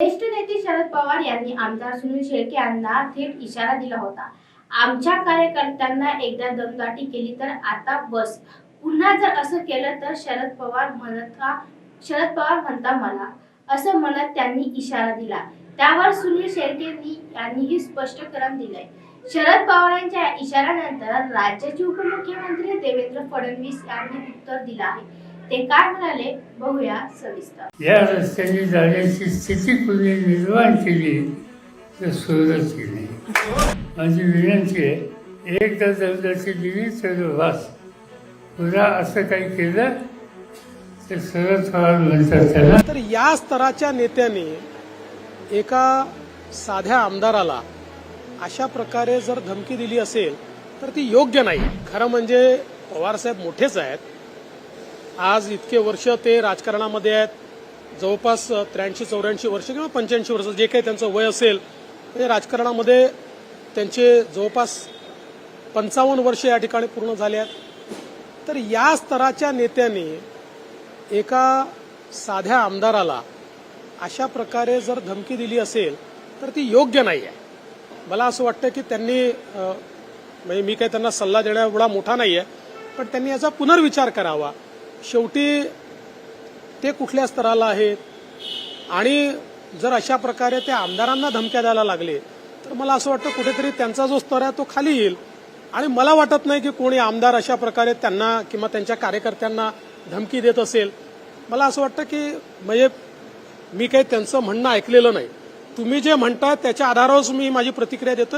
ज्येष्ठ नेते शरद पवार यांनी आमदार सुनील शेळके यांना थेट इशारा दिला होता. आमच्या कार्यकर्त्यांना एकदा दमदाटी केली तर आता बस. पुन्हा जर असं केलं तर शरद पवार म्हणत का शरद पवार म्हणता मला. असं म्हणत त्यांनी इशारा दिला. त्यावर सुनील शेळके यांनीही स्पष्टीकरण दिलंय. शरद पवार यांच्या इशाऱ्यानंतर राज्याचे उपमुख्यमंत्री देवेंद्र फडणवीस यांनी उत्तर दिलं आहे. ते काय म्हणाले? बघूया सविस्तर. या रस्त्याने जाण्याची स्थिती कुणी निर्माण केली तर सुरत केली. माझी विनंती आहे एकदा दर्जाची दिली तर वास. पुन्हा असं काही केलं तर पवार म्हणतात त्याला. तर या स्तराच्या नेत्याने एका साध्या आमदाराला अशा प्रकारे जर धमकी दिली असेल तर ती योग्य नाही. खरं म्हणजे पवारसाहेब मोठेच आहेत. आज इतके वर्ष ते राजकारणामध्ये आहेत. जवळपास त्र्याऐंशी चौऱ्याऐंशी वर्ष किंवा पंच्याऐंशी वर्ष जे काही त्यांचं वय असेल ते राजकारणामध्ये त्यांचे जवळपास पंचावन्न वर्ष या ठिकाणी पूर्ण झाले आहेत. तर या स्तराच्या नेत्याने एका साध्या आमदाराला अशा प्रकारे जर धमकी दिली असेल तर ती योग्य नाही आहे. मला असं वाटतं की त्यांनी म्हणजे मी काही त्यांना सल्ला देण्या एवढा मोठा नाही आहे पण त्यांनी याचा पुनर्विचार करावा. शेवटी ते कुठल्या स्तराला आहेत? आणि जर अशा प्रकारे ते आमदारांना धमक्या द्यायला लागले तर मला असं वाटतं कुठेतरी त्यांचा जो स्तर आहे तो खाली येईल. आणि मला वाटत नाही की कोणी आमदार अशा प्रकारे त्यांना किंवा त्यांच्या कार्यकर्त्यांना धमकी देत असेल. मला असं वाटतं की म्हणजे मी काही त्यांचं म्हणणं ऐकलेलं नाही. तुम्ही जे म्हणताय त्याच्या आधारावरच मी माझी प्रतिक्रिया देतो